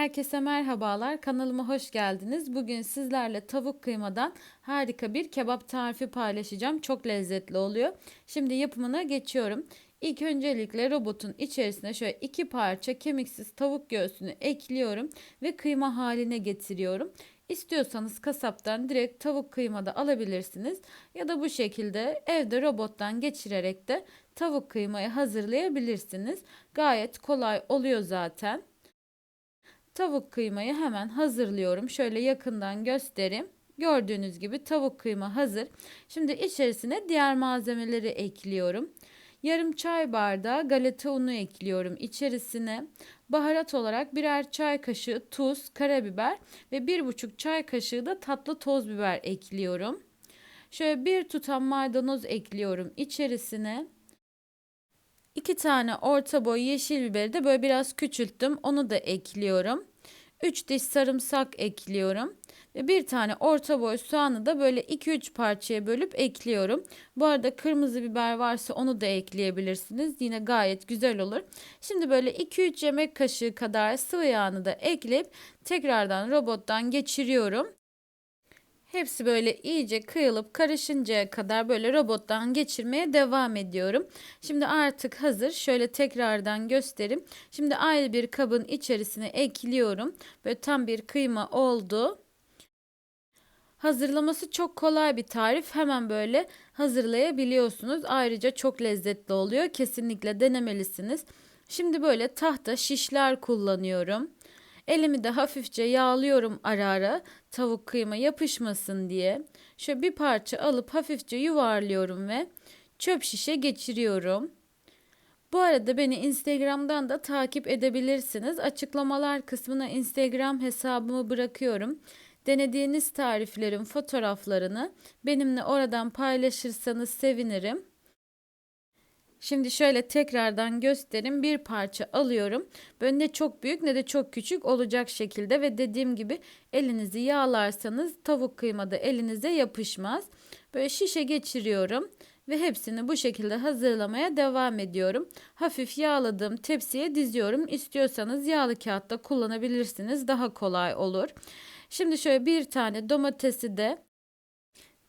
Herkese merhabalar. Kanalıma hoş geldiniz. Bugün sizlerle tavuk kıymadan harika bir kebap tarifi paylaşacağım. Çok lezzetli oluyor. Şimdi yapımına geçiyorum. İlk öncelikle robotun içerisine şöyle iki parça kemiksiz tavuk göğsünü ekliyorum ve kıyma haline getiriyorum. İstiyorsanız kasaptan direkt tavuk kıymada alabilirsiniz ya da bu şekilde evde robottan geçirerek de tavuk kıymayı hazırlayabilirsiniz. Gayet kolay oluyor zaten. Tavuk kıymayı hemen hazırlıyorum. Şöyle yakından göstereyim. Gördüğünüz gibi tavuk kıyma hazır. Şimdi içerisine diğer malzemeleri ekliyorum. Yarım çay bardağı galeta unu ekliyorum içerisine. Baharat olarak birer çay kaşığı tuz, karabiber ve bir buçuk çay kaşığı da tatlı toz biber ekliyorum. Şöyle bir tutam maydanoz ekliyorum içerisine. İki tane orta boy yeşil biberi de böyle biraz küçülttüm. Onu da ekliyorum. 3 diş sarımsak ekliyorum. Ve bir tane orta boy soğanı da böyle 2-3 parçaya bölüp ekliyorum. Bu arada kırmızı biber varsa onu da ekleyebilirsiniz. Yine gayet güzel olur. Şimdi böyle 2-3 yemek kaşığı kadar sıvı yağını da ekleyip tekrardan robottan geçiriyorum. Hepsi böyle iyice kıyılıp karışıncaya kadar böyle robottan geçirmeye devam ediyorum. Şimdi artık hazır. Şöyle tekrardan göstereyim. Şimdi ayrı bir kabın içerisine ekliyorum. Böyle tam bir kıyma oldu. Hazırlaması çok kolay bir tarif. Hemen böyle hazırlayabiliyorsunuz. Ayrıca çok lezzetli oluyor. Kesinlikle denemelisiniz. Şimdi böyle tahta şişler kullanıyorum. Elimi de hafifçe yağlıyorum ara ara tavuk kıyma yapışmasın diye. Şöyle bir parça alıp hafifçe yuvarlıyorum ve çöp şişe geçiriyorum. Bu arada beni Instagram'dan da takip edebilirsiniz. Açıklamalar kısmına Instagram hesabımı bırakıyorum. Denediğiniz tariflerin fotoğraflarını benimle oradan paylaşırsanız sevinirim. Şimdi şöyle tekrardan göstereyim. Bir parça alıyorum. Böyle ne çok büyük ne de çok küçük olacak şekilde ve dediğim gibi elinizi yağlarsanız tavuk kıymada elinize yapışmaz. Böyle şişe geçiriyorum ve hepsini bu şekilde hazırlamaya devam ediyorum. Hafif yağladığım tepsiye diziyorum. İstiyorsanız yağlı kağıtta kullanabilirsiniz. Daha kolay olur. Şimdi şöyle bir tane domatesi de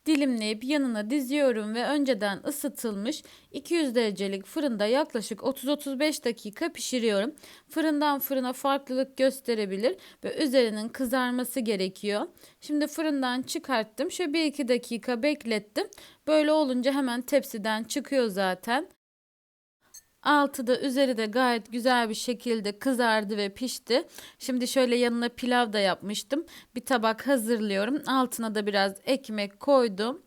dilimleyip yanına diziyorum ve önceden ısıtılmış 200 derecelik fırında yaklaşık 30-35 dakika pişiriyorum. Fırından fırına farklılık gösterebilir ve üzerinin kızarması gerekiyor. Şimdi fırından çıkarttım. Şöyle 1-2 dakika beklettim. Böyle olunca hemen tepsiden çıkıyor zaten. Altı da üzeri de gayet güzel bir şekilde kızardı ve pişti. Şimdi şöyle yanına pilav da yapmıştım. Bir tabak hazırlıyorum. Altına da biraz ekmek koydum.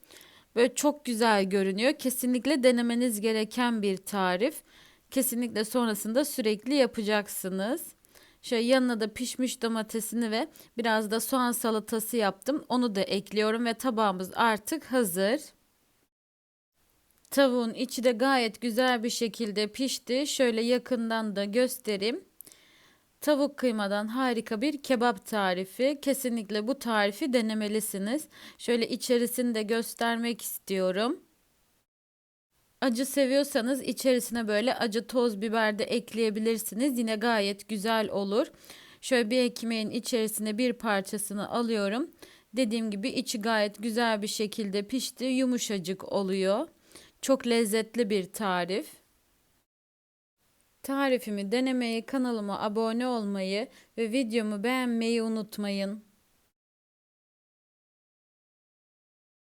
Böyle çok güzel görünüyor. Kesinlikle denemeniz gereken bir tarif. Kesinlikle sonrasında sürekli yapacaksınız. Şöyle yanına da pişmiş domatesini ve biraz da soğan salatası yaptım. Onu da ekliyorum ve tabağımız artık hazır. Tavuğun içi de gayet güzel bir şekilde pişti. Şöyle yakından da göstereyim. Tavuk kıymadan harika bir kebap tarifi. Kesinlikle bu tarifi denemelisiniz. Şöyle içerisini de göstermek istiyorum. Acı seviyorsanız içerisine böyle acı toz biber de ekleyebilirsiniz. Yine gayet güzel olur. Şöyle bir ekmeğin içerisine bir parçasını alıyorum. Dediğim gibi içi gayet güzel bir şekilde pişti. Yumuşacık oluyor. Çok lezzetli bir tarif. Tarifimi denemeyi, kanalıma abone olmayı ve videomu beğenmeyi unutmayın.